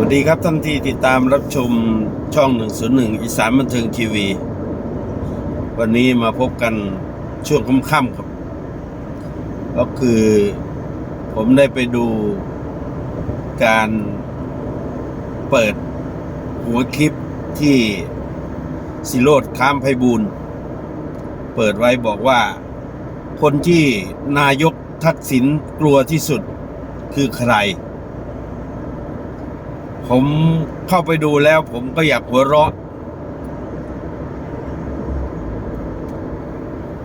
วัสดีครับท่านที่ติดตามรับชมช่อง 101 อีสานบันเทิงทีวี วันนี้มาพบกันช่วงค่ำๆครับ ก็คือผมได้ไปดูการเปิดหัวคลิปที่สิโรดค้ามไพบูลเปิดไว้บอกว่า คนที่นายกทักษิณกลัวที่สุดคือใคร ผมเข้าไปดูแล้วผมก็อยากหัวเราะ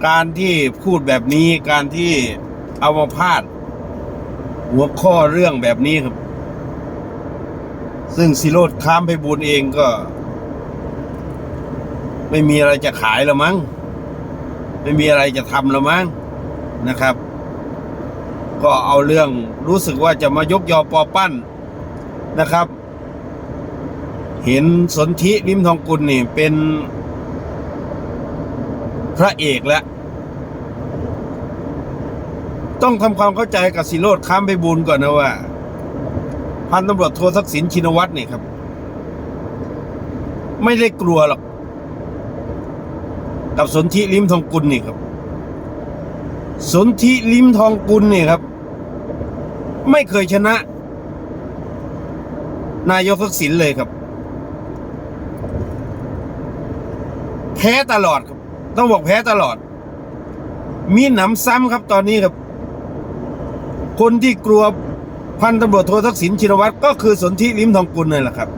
การที่พูดแบบนี้การที่เอามาพาด หัวข้อเรื่องแบบนี้ครับ ซึ่งสิโรดค้ามไปบุญเองก็ ไม่มีอะไรจะขายแล้วมั้ง ไม่มีอะไรจะทำแล้วมั้งนะครับ ก็เอาเรื่องรู้สึกว่าจะมายกยอปอปั้นนะครับ เห็นสนธิริมทองกุลนี่เป็นพระเอกแล้ว ต้องทำความเข้าใจกับสิโรดค้ามไปบุญก่อนนะว่า พันตำรวจโททักษิณชินวัตรนี่ครับ ไม่ได้กลัวหรอก กับสนธิริมทองกุลนี่ครับ สนธิริมทองกุลนี่ครับ ไม่เคยชนะ นายกทักษิณเลยครับ พ้ตลอดครับ ต้องบอกแพ้ตลอด มีหนำซ้ำครับตอนนี้ครับ คนที่กลัวพันตำรวจโททักษิณชินวัตรก็คือสนธิลิมทองกุลนั่นแหละครับ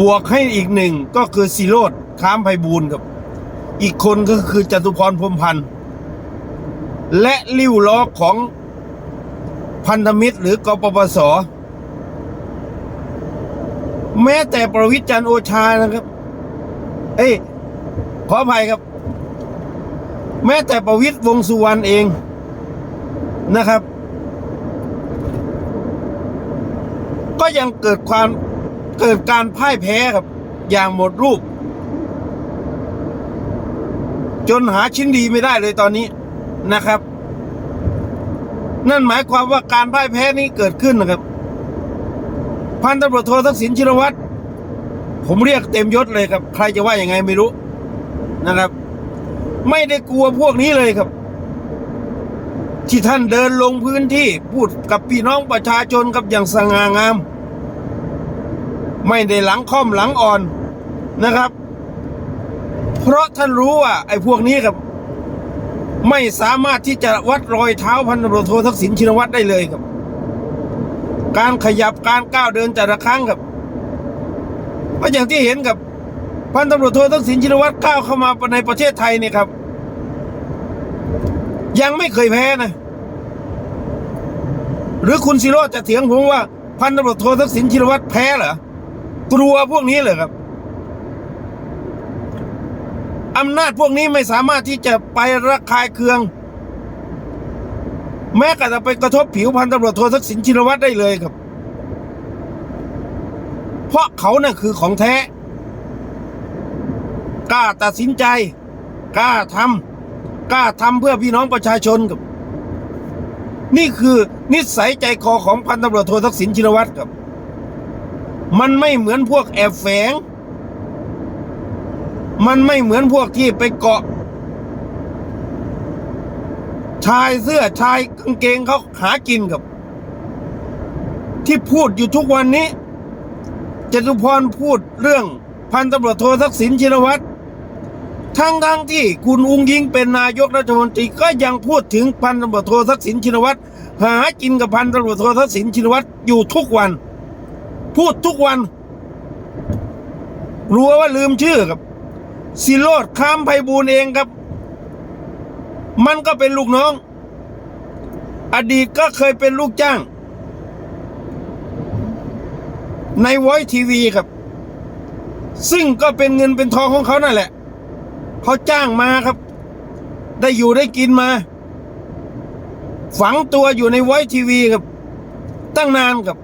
บวกให้อีกหนึ่งก็คือซีโรดค้ามไพบูลครับ อีกคนก็คือจตุพรพรมพันธ์และลิ้วล้อของพันธมิตรหรือกปปส แม้แต่ประวิจันโอชานะครับ เอ้ ขออภัยครับ แม้แต่ประวิทย์วงสุวรรณเองนะครับ ก็ยังเกิดความเกิดการพ่ายแพ้ครับ อย่างหมดรูป จนหาชิ้นดีไม่ได้เลยตอนนี้นะครับ นั่นหมายความว่าการพ่ายแพ้นี้เกิดขึ้นนะครับ พันตำรวจโททักษิณชินวัตรผมเรียกเต็มยศเลยครับ ใครจะว่ายังไงไม่รู้ นะครับ ไม่ได้กลัวพวกนี้เลยครับ ที่ท่านเดินลงพื้นที่พูดกับพี่น้องประชาชนกับอย่างสง่างาม ไม่ได้หลังค่อมหลังอ่อนนะครับ เพราะท่านรู้ว่าไอ้พวกนี้ครับ ไม่สามารถที่จะวัดรอยเท้าพันตำรวจโททักษิณชินวัตรได้เลยครับ การขยับการก้าวเดินแต่ละครั้งครับก็อย่างที่เห็นกับ พันตำรวจโททักษิณชินวัตรก้าวเข้ามาในประเทศไทยนี่ครับ ยังไม่เคยแพ้นะ หรือคุณศิโรจน์จะเถียงผมว่า พันตำรวจโททักษิณชินวัตรแพ้เหรอกลัวพวกนี้เหรอครับอำนาจพวกนี้ไม่สามารถที่จะไประคายเคือง แม้กระทั่งไปกระทบผิวพันตำรวจโททักษิณชินวัตรได้เลยครับ เพราะเขาน่ะคือของแท้ ล้าตัดสินใจกล้าทำกล้าทำเพื่อพี่น้องประชาชนครับ นี่คือนิสัยใจคอของพันตำรวจโททักษิณชินวัตรครับ มันไม่เหมือนพวกแอบแฝง มันไม่เหมือนพวกที่ไปเกาะ ชายเสื้อชายกางเกงเขาหากินกับ ที่พูดอยู่ทุกวันนี้จตุพรพูดเรื่องพันตำรวจโททักษิณชินวัตร ทั้งทั้งที่คุณอุ้งยิงเป็นนายกรัฐมนตรีก็ยังพูดถึงพันตำรวจโททักษิณชินวัตรหากินกับพันตำรวจโททักษิณชินวัตรอยู่ทุกวัน พูดทุกวันรัวว่าลืมชื่อครับสิโรดค้ามไพบูลเองครับ มันก็เป็นลูกน้อง อดีตก็เคยเป็นลูกจ้าง ในวอยทีวีครับ ซึ่งก็เป็นเงินเป็นทองของเขานั่นแหละ เขาจ้างมาครับ ได้อยู่ได้กินมา ฝังตัวอยู่ในไวทีวีครับ ตั้งนานครับ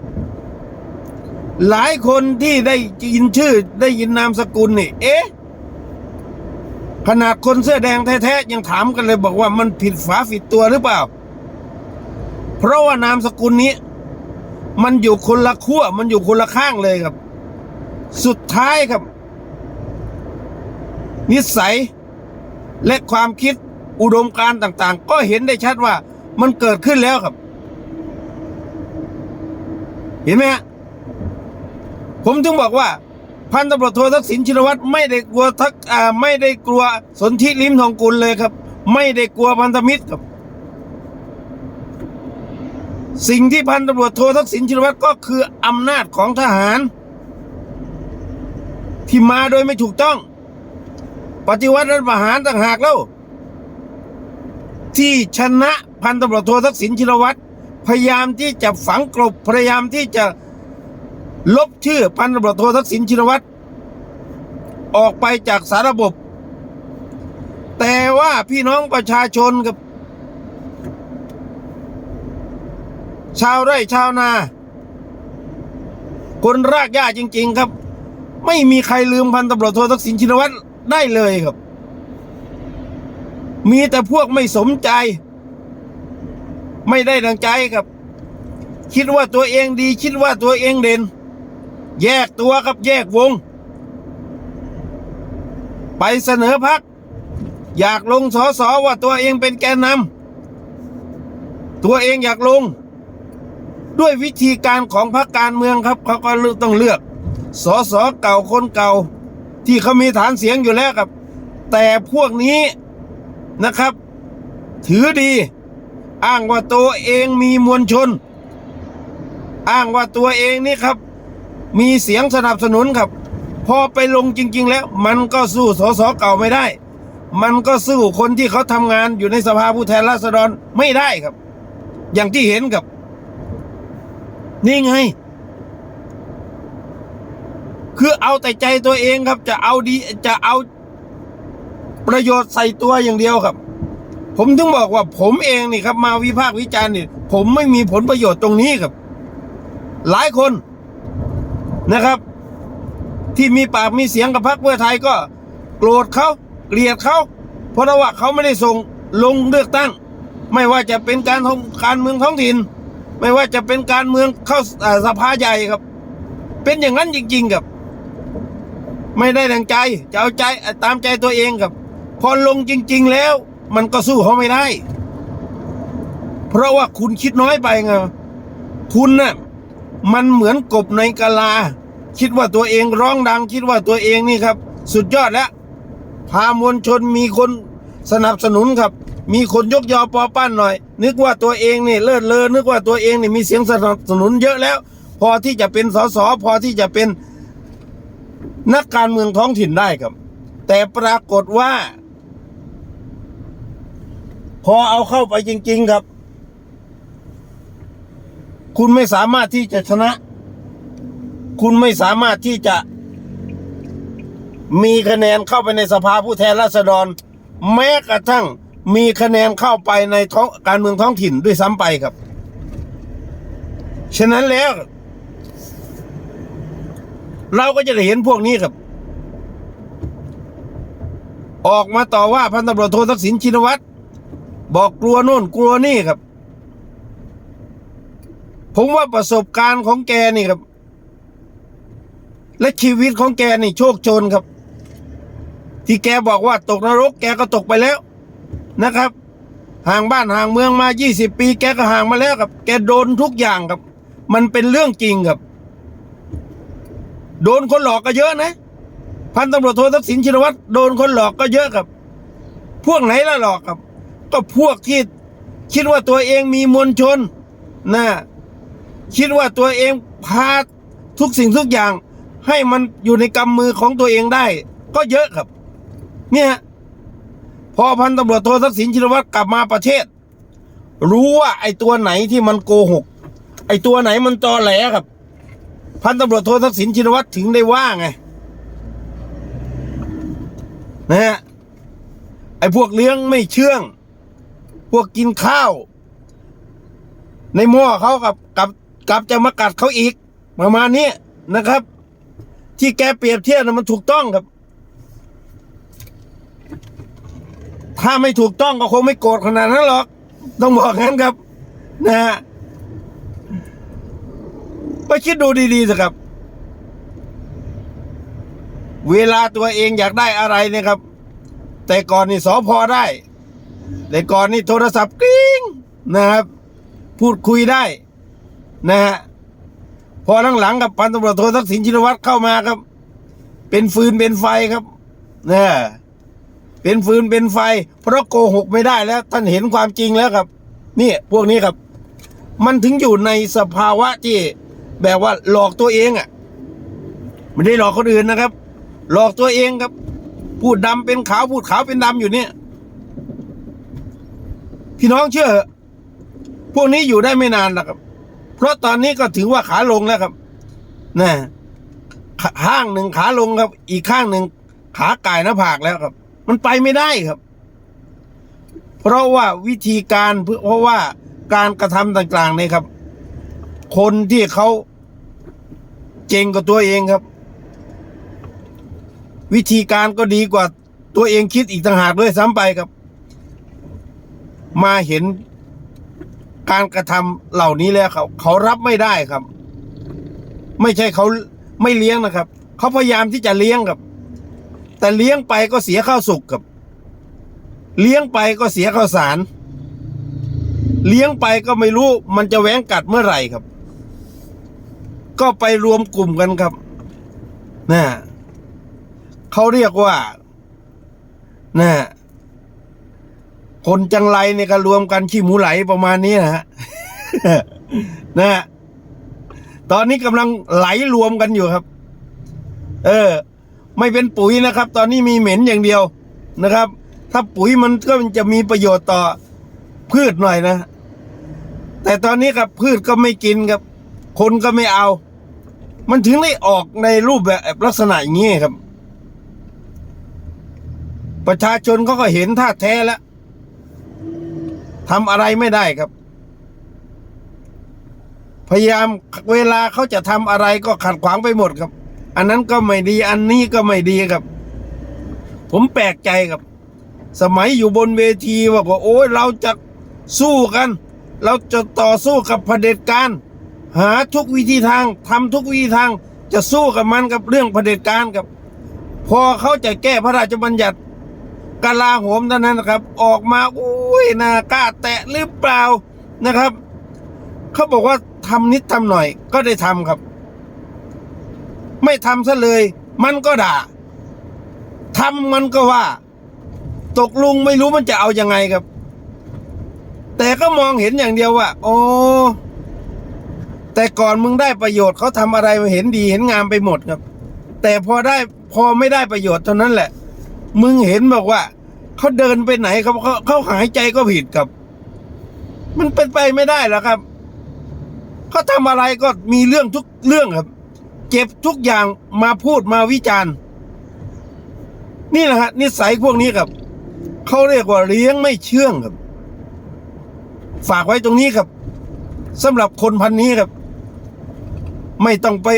หลายคนที่ได้ยินชื่อ ได้ยินนามสกุลนี่เอ๊ะขนาดคนเสื้อแดงแท้ๆยังถามกันเลยบอกว่ามันผิดฝาผิดตัวหรือเปล่า เพราะว่านามสกุลนี้ มันอยู่คนละขั้วมันอยู่คนละข้างเลยครับ สุดท้ายครับ นิสัย และความคิดอุดมการณ์ต่าง ๆ ก็เห็นได้ชัดว่ามันเกิดขึ้นแล้วครับ เห็นไหมฮะผมถึงบอกว่า พันตำรวจโททักษิณชินวัตรไม่ได้กลัวทักอ่าไม่ได้กลัวสนธิลิ้มทองกุลเลยครับ ไม่ได้กลัวพันธมิตรครับ สิ่งที่พันตำรวจโททักษิณชินวัตรก็คืออำนาจของทหาร ที่มาโดยไม่ถูกต้อง ปฏิวัติรัฐประหารต่างหากแล้ว ที่ชนะพันตำรวจโททักษิณชินวัตรพยายามที่จะฝังกลบพยายามที่จะลบชื่อพันตำรวจโททักษิณชินวัตรออกไปจากสารระบบ แต่ว่าพี่น้องประชาชนกับ ชาวไร่ชาวนา คนรากหญ้าจริง ๆ ครับ ไม่มีใครลืมพันตำรวจโททักษิณชินวัตร ได้เลยครับ มีแต่พวกไม่สมใจ ไม่ได้ดังใจครับ คิดว่าตัวเองดี คิดว่าตัวเองเด่น แยกตัวครับแยกวง ไปเสนอพัก อยากลงสอสอว่าตัวเองเป็นแกนนำตัวเองอยากลง ด้วยวิธีการของพรรคการเมืองครับเขาก็ต้องเลือกสอสอเก่าคนเก่า ที่เขามีฐานเสียงอยู่แล้วครับ แต่พวกนี้นะครับ ถือดี อ้างว่าตัวเองมีมวลชน อ้างว่าตัวเองนี่ครับ มีเสียงสนับสนุนครับ พอไปลงจริง ๆ แล้ว มันก็สู้สสเก่าไม่ได้ มันก็สู้คนที่เขาทำงานอยู่ในสภาผู้แทนราษฎรไม่ได้ครับ อย่างที่เห็นครับ นี่ไง คือเอาแต่ใจตัวเองครับ จะเอาดีจะเอาประโยชน์ใส่ตัวอย่างเดียวครับ ผมถึงบอกว่าผมเองนี่ครับ มาวิพากษ์วิจารณ์นี่ผมไม่มีผลประโยชน์ตรงนี้ครับ หลายคนนะครับ ที่มีปากมีเสียงกับพรรคเพื่อไทยก็โกรธเขาเกลียดเขาเพราะว่าเขาไม่ได้ส่งลงเลือกตั้ง ไม่ว่าจะเป็นการท้องการเมืองท้องถิ่น ไม่ว่าจะเป็นการเมืองเข้าสภาใหญ่ครับ เป็นอย่างนั้นจริง ๆ ครับ ไม่ได้ดังใจจะเอาใจตามใจตัวเองครับ พอลงจริง ๆ แล้ว มันก็สู้เขาไม่ได้ เพราะว่าคุณคิดน้อยไปไงคุณน่ะมันเหมือนกบในกะลา คิดว่าตัวเองร้องดัง คิดว่าตัวเองนี่ครับ สุดยอดแล้วพามวลชนมีคนสนับสนุนครับ มีคนยกยอปอปั้นหน่อย นึกว่าตัวเองนี่เลิศเลอนึกว่าตัวเองนี่มีเสียงสนับสนุนเยอะแล้ว พอที่จะเป็นสสพอที่จะเป็น นักการเมืองท้องถิ่นได้ครับ แต่ปรากฏว่า พอเอาเข้าไปจริง ๆครับ คุณไม่สามารถที่จะชนะ คุณไม่สามารถที่จะ มีคะแนนเข้าไปในสภาผู้แทนราษฎร แม้กระทั่งมีคะแนนเข้าไปในท้องการเมืองท้องถิ่นด้วยซ้ำไปครับ ฉะนั้นแล้ว เราก็จะได้เห็นพวกนี้ครับ ออกมาต่อว่าพันตำรวจโททักษิณชินวัตรบอกกลัวโน่นกลัวนี่ครับ ผมว่าประสบการณ์ของแกนี่ครับ และชีวิตของแกนี่โชคโชนครับ ที่แกบอกว่าตกนรก แกก็ตกไปแล้วนะครับ ห่างบ้านห่างเมืองมา 20 ปี แกก็ห่างมาแล้วครับ แกโดนทุกอย่างครับ มันเป็นเรื่องจริงครับ โดนคนหลอกก็เยอะนะ พันตำรวจโททักษิณชินวัตรโดนคนหลอกก็เยอะครับ พวกไหนละหลอกครับ ก็พวกที่คิดว่าตัวเองมีมวลชนนะคิดว่าตัวเองพาทุกสิ่งทุกอย่าง ให้มันอยู่ในกำมือของตัวเองได้ ก็เยอะครับ เนี่ยพอพันตำรวจโททักษิณชินวัตรกลับมาประเทศ รู้ว่าไอ้ตัวไหนที่มันโกหก ไอ้ตัวไหนมันตอแหลครับ พันตำรวจโททักษิณชินวัตรถึงได้ว่าไงนะฮะไอ้พวกเลี้ยงไม่เชื่อง พวกกินข้าว ในหม้อเขากับกับกับจะมากัดเขาอีก ประมาณนี้นะครับ ที่แกเปรียบเทียบนะมันถูกต้องครับ ถ้าไม่ถูกต้องก็คงไม่โกรธขนาดนั้นหรอก ต้องบอกงั้นครับ นะฮะ ไปคิดดูดีๆสิครับ เวลาตัวเองอยากได้อะไรเนี่ยครับ แต่ก่อนนี่สอพอได้ แต่ก่อนนี่โทรศัพท์กริ้งนะครับ พูดคุยได้ นะฮะพอหลังๆกับพันตำรวจโททักษิณชินวัตรเข้ามาครับ เป็นฟืนเป็นไฟครับนะเป็นฟืนเป็นไฟ เพราะโกหกไม่ได้แล้ว ท่านเห็นความจริงแล้วครับ นี่พวกนี้ครับ มันถึงอยู่ในสภาวะที่ แบบว่าหลอกตัวเองอะ่ะไม่ได้หลอกคนอื่นนะครับ หลอกตัวเองครับ พูดดำเป็นขาวพูดขาวเป็นดำอยู่เนี่ย พี่น้องเชื่อ พวกนี้อยู่ได้ไม่นานหรอกครับ เพราะตอนนี้ก็ถือว่าขาลงแล้วครับนะขาข้างหนึ่งขาลงครับ อีกข้างหนึ่งขาก่ายหน้าผากแล้วครับ มันไปไม่ได้ครับ เพราะว่าวิธีการเพราะว่าการกระทำต่างๆเนี่ยครับ คนที่เขา เจงกับตัวเองครับ วิธีการก็ดีกว่าตัวเองคิดอีกต่างหากด้วยซ้ำไปครับ มาเห็นการกระทำเหล่านี้แล้วเขาเขารับไม่ได้ครับ ไม่ใช่เขาไม่เลี้ยงนะครับ เขาพยายามที่จะเลี้ยงครับ แต่เลี้ยงไปก็เสียข้าวสุกครับ เลี้ยงไปก็เสียข้าวสาร เลี้ยงไปก็ไม่รู้มันจะแหวงกัดเมื่อไหร่ครับ ก็ไปรวมกลุ่มกันครับนะเขาเรียกว่านะคนจังไรเนี่ยก็รวมกันขี้หมูไหลประมาณนี้นะฮะนะฮะตอนนี้กำลังไหลรวมกันอยู่ครับ เออ ไม่เป็นปุ๋ยนะครับ ตอนนี้มีเหม็นอย่างเดียวนะครับ ถ้าปุ๋ยมันก็จะมีประโยชน์ต่อพืชหน่อยนะ แต่ตอนนี้ครับพืชก็ไม่กินครับ คนก็ไม่เอา มันถึงได้ออกในรูปแบบลักษณะอย่างนี้ครับ ประชาชนเขาก็เห็นท่าแท้แล้วทำอะไรไม่ได้ครับ พยายามเวลาเขาจะทำอะไรก็ขัดขวางไปหมดครับ อันนั้นก็ไม่ดี อันนี้ก็ไม่ดีครับ ผมแปลกใจครับ สมัยอยู่บนเวทีว่าว่าโอ้ยเราจะสู้กัน เราจะต่อสู้กับเผด็จการ หาทุกวิธีทางทำทุกวิธีทาง จะสู้กับมันกับเรื่องเผด็จการครับ พอเขาจะแก้พระราชบัญญัติกลาโหมเท่านั้นนะครับ ออกมาอุ้ยนากล้าแตะหรือเปล่านะครับเขาบอกว่าทำนิดทำหน่อยก็ได้ทำครับ ไม่ทำซะเลย มันก็ด่าทำมันก็ว่า ตกลุงไม่รู้มันจะเอาอยังไงครับ แต่ก็มองเห็นอย่างเดียวว่าโอ้ แต่ก่อนมึงได้ประโยชน์เขาทำอะไรมาเห็นดีเห็นงามไปหมดครับ แต่พอได้พอไม่ได้ประโยชน์เท่านั้นแหละ มึงเห็นบอกว่าเขาเดินไปไหนเขาเขาเขาหายใจก็ผิดครับ มันเป็นไปไม่ได้แล้วครับเขาทำอะไรก็มีเรื่องทุกเรื่องครับเก็บทุกอย่างมาพูดมาวิจารณ์ นี่แหละฮะนิสัยพวกนี้ครับเขาเรียกว่าเลี้ยงไม่เชื่องครับ ฝากไว้ตรงนี้ครับสำหรับคนพันนี้ครับ ไม่ต้องไป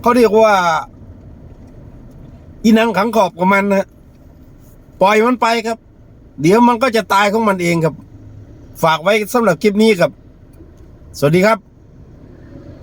เขาเรียกว่าอีนังขังขอบกับมันนะปล่อยมันไปครับ เดี๋ยวมันก็จะตายของมันเองครับ ฝากไว้สำหรับคลิปนี้ครับ สวัสดีครับ